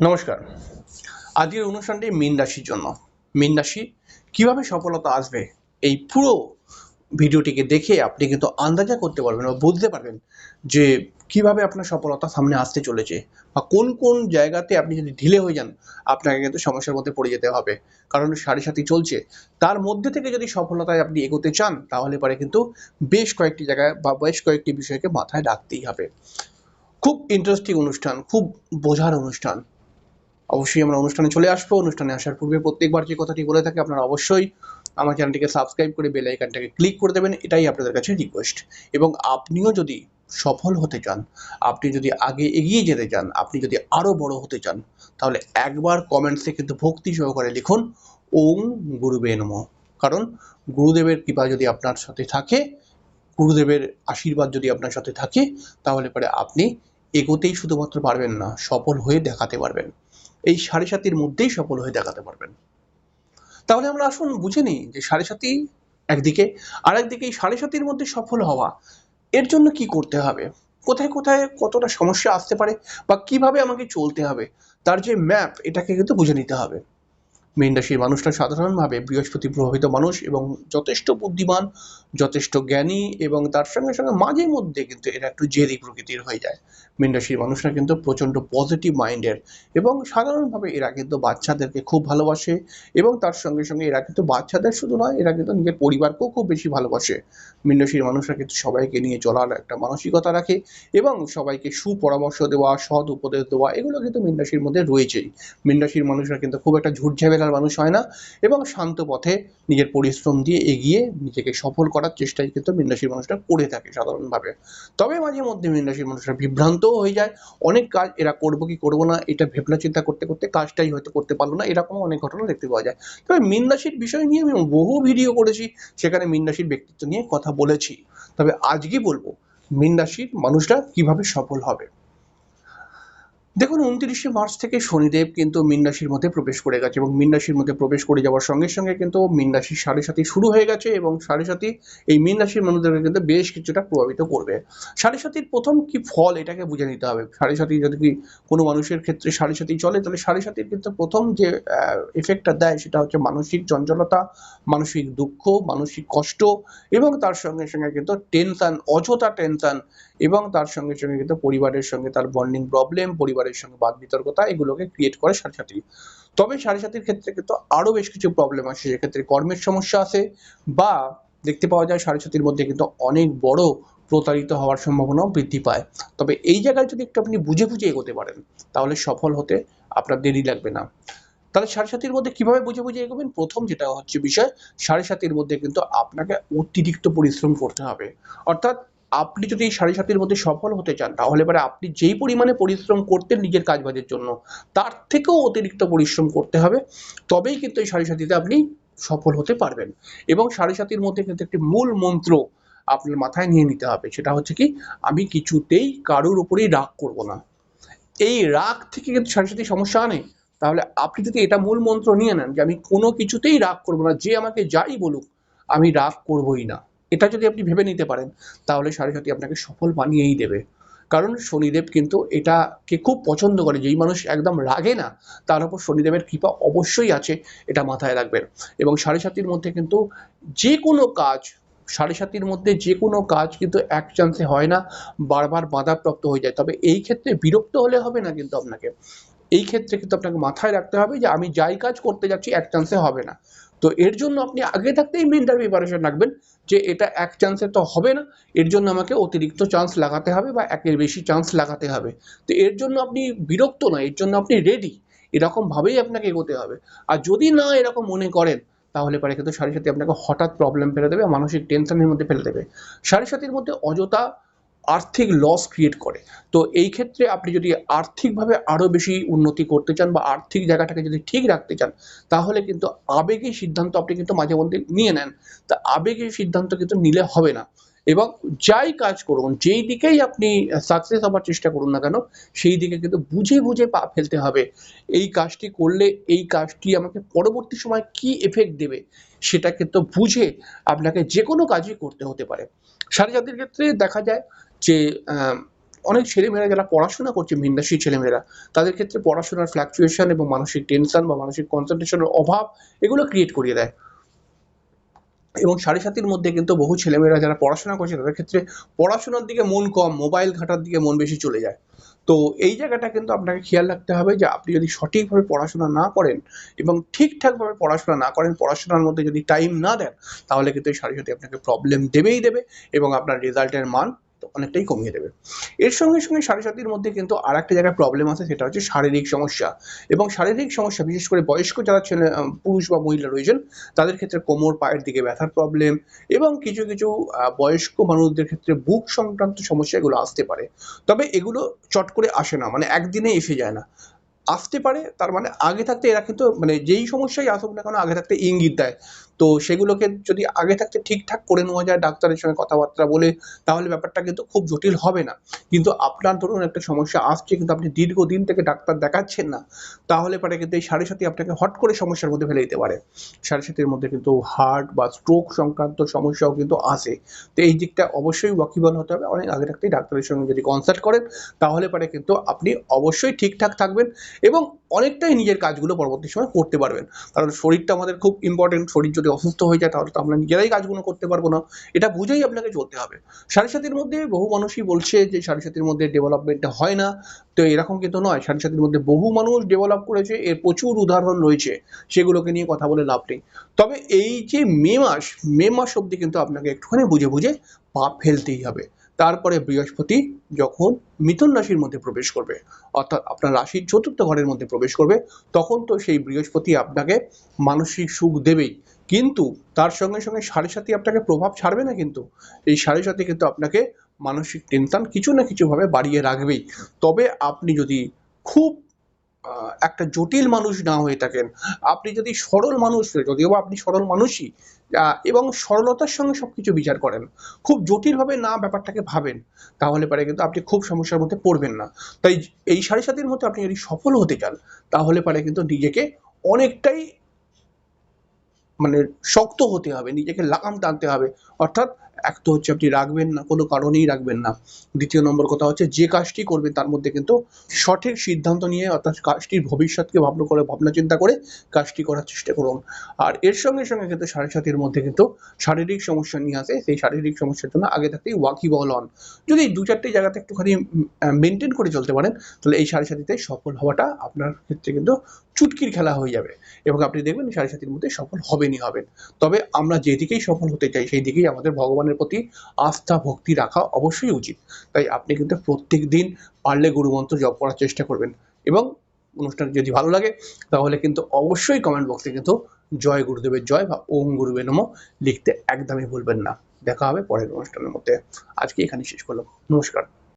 নমস্কার। আজকের অনুষ্ঠানটি মীন রাশির জন্য। মীন রাশি, কীভাবে সফলতা আসবে এই পুরো ভিডিওটিকে দেখে আপনি কিন্তু আন্দাজা করতে পারবেন বা বুঝতে পারবেন যে কীভাবে আপনার সফলতা সামনে আসতে চলেছে বা কোন কোন জায়গাতে আপনি যদি ঢিলে হয়ে যান, আপনাকে কিন্তু সমস্যার মধ্যে পড়ে যেতে হবে। কারণ সাড়ে সাথী চলছে। তার মধ্যে থেকে যদি সফলতায় আপনি এগোতে চান, তাহলে পরে কিন্তু বেশ কয়েকটি জায়গায় বা বেশ কয়েকটি বিষয়কে মাথায় রাখতেই হবে। খুব ইন্টারেস্টিং অনুষ্ঠান, খুব বোঝার অনুষ্ঠান। অবশ্যই আমরা অনুষ্ঠানে চলে আসব। অনুষ্ঠানে আসার পূর্বে প্রত্যেকবার যে কথাটি বলে থাকি, আপনারা অবশ্যই আমার চ্যানেলটিকে সাবস্ক্রাইব করে বেল আইকনটাকে ক্লিক করে দেবেন, এটাই আপনাদের কাছে রিকোয়েস্ট এবং আপনিও যদি সফল হতে চান, আপনি যদি আগে এগিয়ে যেতে চান, আপনি যদি আরও বড় হতে চান, তাহলে একবার কমেন্টসে কিন্তু ভক্তি সহকারে লিখুন, ওং গুরুবে নম। কারণ গুরুদেবের কৃপা যদি আপনার সাথে থাকে, গুরুদেবের আশীর্বাদ যদি আপনার সাথে থাকে, তাহলে পরে আপনি এগোতেই শুধুমাত্র পারবেন না, সফল হয়ে দেখাতে পারবেন। এই সাড়ে সাতির মধ্যেই সফল হয়ে দেখাতে পারবেন। তাহলে আমরা আসুন বুঝে নিই যে সাড়ে সাতি একদিকে আর একদিকে এই সাড়ে সাতির মধ্যে সফল হওয়া, এর জন্য কি করতে হবে? কোথায় কোথায় কতটা সমস্যা আসতে পারে বা কীভাবে আমাকে চলতে হবে? তার যে ম্যাপ এটাকে কিন্তু বুঝে নিতে হবে। মীন রাশির মানুষটা সাধারণভাবে বৃহস্পতি প্রভাবিত মানুষ এবং যথেষ্ট বুদ্ধিমান, যথেষ্ট জ্ঞানী এবং তার সঙ্গে সঙ্গে মাঝে মধ্যে কিন্তু এরা একটু জেদি প্রকৃতির হয়ে যায়। মীন রাশির মানুষরা কিন্তু প্রচণ্ড পজিটিভ মাইন্ডের এবং সাধারণভাবে এরা কিন্তু বাচ্চাদেরকে খুব ভালোবাসে এবং তার সঙ্গে সঙ্গে এরা কিন্তু বাচ্চাদের শুধু নয়, এরা কিন্তু নিজের পরিবারকেও খুব বেশি ভালোবাসে। মীন রাশির মানুষরা কিন্তু সবাইকে নিয়ে চলার একটা মানসিকতা রাখে এবং সবাইকে সুপরামর্শ দেওয়া, সৎ উপদেশ দেওয়া এগুলো কিন্তু মীন রাশির মধ্যে রয়েছেই। মীন রাশির মানুষরা কিন্তু খুব একটা ঝুট ঝামেলার মানুষ হয় না এবং শান্ত পথে নিজের পরিশ্রম দিয়ে এগিয়ে নিজেকে সফল করার চেষ্টাই কিন্তু মীন মানুষরা করে থাকে সাধারণভাবে। তবে মাঝে মধ্যে মীন মানুষরা বিভ্রান্তও হয়ে যায়। অনেক কাজ এরা করব কি করব না, এটা ভেবনা চিন্তা করতে করতে কাজটাই হয়তো করতে পারল না, এরকম অনেক ঘটনা দেখতে পাওয়া যায়। তবে মীন রাশির বিষয় নিয়ে আমি বহু ভিডিও করেছি, সেখানে মীন রাশির ব্যক্তিত্ব নিয়ে কথা বলেছি। তবে আজকে বলব? মীন মানুষরা কীভাবে সফল হবে? দেখুন, উনত্রিশে মার্চ থেকে শনিদেব কিন্তু মীন রাশির মধ্যে প্রবেশ করে গেছে এবং মীন রাশির মধ্যে প্রবেশ করে যাওয়ার সঙ্গে সঙ্গে কিন্তু মীন রাশির সাড়ে সাথী শুরু হয়ে গেছে এবং সাড়ে সাথী এই মীন রাশির মানুষদেরকে কিন্তু বেশ কিছুটা প্রভাবিত করবে। সাড়ে সাথীর প্রথম কি ফল এটাকে বুঝে নিতে হবে। সাড়ে সাথী যদি কি কোনো মানুষের ক্ষেত্রে সাড়ে সাথী চলে, তাহলে সাড়ে সাথীর কিন্তু প্রথম যে এফেক্টটা দেয় সেটা হচ্ছে মানসিক চঞ্চলতা, মানসিক দুঃখ, মানসিক কষ্ট এবং তার সঙ্গে সঙ্গে কিন্তু টেনশন অযথা টেনশন এবং তার সঙ্গে সঙ্গে কিন্তু পরিবারের সঙ্গে তার বন্ডিং প্রবলেম পরিবারের সঙ্গে বাদ বিতর্কতা এগুলোকে ক্রিয়েট করে সাথী তবে সাড়ে সাথীর ক্ষেত্রে কিন্তু আরও বেশ কিছু প্রবলেম আসে। সেক্ষেত্রে কর্মের সমস্যা আসে বা দেখতে পাওয়া যায় সাড়ে সাথীর মধ্যে কিন্তু অনেক বড় প্রতারিত হওয়ার সম্ভাবনাও বৃদ্ধি পায়। তবে এই জায়গায় যদি একটু আপনি বুঝে বুঝে এগোতে পারেন, তাহলে সফল হতে আপনার দেরি লাগবে না। তাহলে সাড়ে সাতির মধ্যে কীভাবে বুঝে বুঝে এগোবেন? প্রথম যেটা হচ্ছে বিষয় সাড়ে সাতির মধ্যে কিন্তু আপনাকে অতিরিক্ত পরিশ্রম করতে হবে। অর্থাৎ আপনি যদি এই সাড়ে সাতির মধ্যে সফল হতে চান, তাহলে পরে আপনি যেই পরিমাণে পরিশ্রম করতেন নিজের কাজবাজের জন্য, তার থেকেও অতিরিক্ত পরিশ্রম করতে হবে, তবেই কিন্তু এই সাড়ে সাতিতে আপনি সফল হতে পারবেন। এবং সাড়ে সাতির মধ্যে কিন্তু একটি মূল মন্ত্র আপনার মাথায় নিয়ে নিতে হবে, সেটা হচ্ছে কি, আমি কিছুতেই কারোর উপরেই রাগ করব না। এই রাগ থেকে কিন্তু সাড়ে সাথে সমস্যা আনে। তাহলে আপনি যদি এটা মূল মন্ত্র নিয়ে নেন যে আমি কোনো কিছুতেই রাগ করব না, যে আমাকে যাই বলুক, আমি রাগ করবই না। এটা যদি আপনি ভেবে নিতে পারেন, তাহলে সাড়ে সাথী আপনাকে সফল বানিয়েই দেবে। কারণ শনিদেব কিন্তু এটাকে খুব পছন্দ করে, যেই মানুষ একদম রাগে না, তার উপর শনিদেবের কৃপা অবশ্যই আছে, এটা মাথায় রাখবেন। এবং সাড়ে সাতির মধ্যে কিন্তু যে কোনো কাজ, সাড়ে সাতির মধ্যে যে কোনো কাজ কিন্তু এক চান্সে হয় না, বারবার বাধাপ্রাপ্ত হয়ে যায়। তবে এই ক্ষেত্রে বিরক্ত হলে হবে না কিন্তু আপনাকে। এই ক্ষেত্রে কিন্তু আপনাকে মাথায় রাখতে হবে যে আমি যাই কাজ করতে যাচ্ছি, এক চান্সে হবে না। তো এর জন্য আপনি আগে থাকতেই মেন্টাল প্রিপারেশন রাখবেন যে এটা এক চান্সে তো হবে না। এর জন্য আমাকে অতিরিক্ত চান্স লাগাতে হবে বা একের বেশি চান্স লাগাতে হবে। তো এর জন্য আপনি বিরক্ত নয়, এর জন্য আপনি রেডি এরকমভাবেই আপনাকে এগোতে হবে। আর যদি না এরকম মনে করেন, তাহলে পরে কিন্তু সাড়ে সাথে আপনাকে হঠাৎ প্রবলেম ফেলে দেবে, মানসিক টেনশনের মধ্যে ফেলে দেবে। সাড়ে সাথীর মধ্যে অযথা আর্থিক লস ক্রিয়েট করে। তো এই ক্ষেত্রে আপনি যদি আর্থিকভাবে আরও বেশি উন্নতি করতে চান বা আর্থিক জায়গাটাকে যদি ঠিক রাখতে চান, তাহলে কিন্তু আবেগী সিদ্ধান্ত আপনি কিন্তু মাঝে মধ্যে নিয়ে নেন। তা আবেগী সিদ্ধান্ত কিন্তু নিলে হবে না। এবং যাই কাজ করুন, যেই দিকেই আপনি সাকসেস হওয়ার চেষ্টা করুন না কেন, সেই দিকে কিন্তু বুঝে বুঝে পা ফেলতে হবে। এই কাজটি করলে এই কাজটি আমাকে পরবর্তী সময় কি এফেক্ট দেবে, সেটা কিন্তু বুঝে আপনাকে যে কোনো কাজই করতে হতে পারে। সারি জাতির ক্ষেত্রে দেখা যায় যে অনেক ছেলেমেয়েরা যারা পড়াশোনা করছে মিন্দাসী ছেলেমেয়েরা, তাদের ক্ষেত্রে পড়াশোনার ফ্ল্যাকচুয়েশন এবং মানসিক টেনশন বা মানসিক কনসেন্ট্রেশনের অভাব এগুলো ক্রিয়েট করিয়ে দেয়। এবং সাড়ে সাতির মধ্যে কিন্তু বহু ছেলেমেয়েরা যারা পড়াশোনা করছে, তাদের ক্ষেত্রে পড়াশোনার দিকে মন কম মোবাইল ঘাটার দিকে মন বেশি চলে যায়। তো এই জায়গাটা কিন্তু আপনাকে খেয়াল রাখতে হবে যে, আপনি যদি সঠিকভাবে পড়াশোনা না করেন এবং ঠিকঠাকভাবে পড়াশোনা না করেন, পড়াশোনার মধ্যে যদি টাইম না দেন, তাহলে কিন্তু এই সাড়ে সাথে আপনাকে প্রবলেম দেবেই দেবে এবং আপনার রেজাল্টের মান অনেকটাই কমিয়ে দেবে। এর সঙ্গে সঙ্গে সাড়ে সাতির মধ্যে কিন্তু আর একটা জায়গায় প্রবলেম আছে, সেটা হচ্ছে শারীরিক সমস্যা। এবং শারীরিক সমস্যা, বিশেষ করে বয়স্ক যারা ছেলে পুরুষ বা মহিলা রয়েছেন, তাদের ক্ষেত্রে কোমর, পায়ের দিকে ব্যথার প্রবলেম এবং কিছু কিছু বয়স্ক মানুষদের ক্ষেত্রে বুক সংক্রান্ত সমস্যা এগুলো আসতে পারে। তবে এগুলো চট করে আসে না মানে একদিনে এসে যায় না। আসতে পারে, তার মানে আগে থাকতে এরা কিন্তু মানে যেই সমস্যাই আসুক না কেন, আগে থাকতে ইঙ্গিত দেয়। তো সেগুলোকে যদি আগে থাকতে ঠিকঠাক করে নেওয়া যায় ডাক্তারের সঙ্গে কথাবার্তা বলে, তাহলে ব্যাপারটা কিন্তু খুব জটিল হবে না। কিন্তু আপনার ধরুন একটা সমস্যা আসছে কিন্তু আপনি দীর্ঘদিন থেকে ডাক্তার দেখাচ্ছেন না, তাহলে পরে কিন্তু এই সাড়ে সাথে আপনাকে হট করে সমস্যার মধ্যে ফেলে দিতে পারে। সাড়ে সাথের মধ্যে কিন্তু হার্ট বা স্ট্রোক সংক্রান্ত সমস্যাও কিন্তু আসে। তো এই দিকটা অবশ্যই ওয়াকিবল হতে হবে। অনেক আগে থাকতেই ডাক্তারের সঙ্গে যদি কনসাল্ট করেন, তাহলে পরে কিন্তু আপনি অবশ্যই ঠিকঠাক থাকবেন এবং অনেকটাই নিজের কাজগুলো পরবর্তী সময় করতে পারবেন। কারণ শরীরটা আমাদের খুব ইম্পর্টেন্ট শরীর যদি অসুস্থ হয়ে যায় তাহলে তো আমরা নিজেরাই কাজগুলো করতে পারব না। এটা বুঝেই আপনাকে চলতে হবে। সাড়ে সাতির মধ্যে বহু মানুষই বলছে যে সাড়ে সাতির মধ্যে ডেভেলপমেন্টটা হয় না। তো এরকম কিন্তু নয়, সাড়ে সাতির মধ্যে বহু মানুষ ডেভেলপ করেছে, এর প্রচুর উদাহরণ রয়েছে, সেগুলোকে নিয়ে কথা বলে লাভ নেই। তবে এই যে মে মাস মে মাস অবধি কিন্তু আপনাকে একটুখানি বুঝে বুঝে পা ফেলতেই হবে। তারপরে বৃহস্পতি যখন মিথুন রাশির মধ্যে প্রবেশ করবে, অর্থাৎ আপনার রাশির চতুর্থ ঘরের মধ্যে প্রবেশ করবে, তখন তো সেই বৃহস্পতি আপনাকে মানসিক সুখ দেবেই। কিন্তু তার সঙ্গে সঙ্গে সাড়ে সাথে আপনাকে প্রভাব ছাড়বে না কিন্তু। এই সাড়ে সাথে কিন্তু আপনাকে মানসিক টেনশন কিছু না কিছুভাবে বাড়িয়ে রাখবেই। তবে আপনি যদি খুব একটা জটিল মানুষ না হয়ে থাকেন, আপনি যদি সরল মানুষ, যদিও বা আপনি সরল মানুষই এবং সরলতার সঙ্গে সব কিছু বিচার করেন। খুব জটিলভাবে না ব্যাপারটাকে ভাবেন, তাহলে পারে কিন্তু আপনি খুব সমস্যার মধ্যে পড়বেন না। তাই এই সাড়ে সাতের মধ্যে আপনি যদি সফল হতে চান, তাহলে পারে কিন্তু নিজেকে অনেকটাই মানে শক্ত হতে হবে, নিজেকে লাগাম টানতে হবে। অর্থাৎ এক তো হচ্ছে আপনি রাখবেন না, কোনো কারণেই রাখবেন না। দ্বিতীয় নম্বর কথা হচ্ছে, যে কাজটি করবেন তার মধ্যে কিন্তু সঠিক সিদ্ধান্ত নিয়ে অর্থাৎ কাজটির ভবিষ্যৎকে ভাবনা করে, ভাবনা চিন্তা করে কাজটি করার চেষ্টা করুন। আর এর সঙ্গে সঙ্গে কিন্তু সাড়ে সাতের মধ্যে কিন্তু শারীরিক সমস্যা নিয়ে আসে, সেই শারীরিক সমস্যার জন্য আগে থাকতেই ওয়াকিবল হন যদি দু চারটে জায়গাতে একটুখানি মেনটেন করে চলতে পারেন, তাহলে এই সাড়ে সাতিতে সফল হওয়াটা আপনার ক্ষেত্রে কিন্তু চুটকির খেলা হয়ে যাবে। এবং আপনি দেখবেন সাড়ে সাতির মধ্যে সফল হবেনই হবেন। তবে আমরা যেদিকেই সফল হতে চাই সেই দিকেই আমাদের ভগবানের প্রতি আস্থা, ভক্তি রাখা অবশ্যই উচিত। তাই আপনি কিন্তু প্রত্যেক দিন পারলে গুরুমন্ত্র জপ করার চেষ্টা করবেন। এবং অনুষ্ঠান যদি ভালো লাগে, তাহলে কিন্তু অবশ্যই কমেন্ট বক্সে কিন্তু জয় গুরুদেবের জয় বা ওম গুরুবে নম লিখতে একদমই ভুলবেন না। দেখা হবে পরের অনুষ্ঠানের মধ্যে। আজকে এখানে শেষ করলাম। নমস্কার।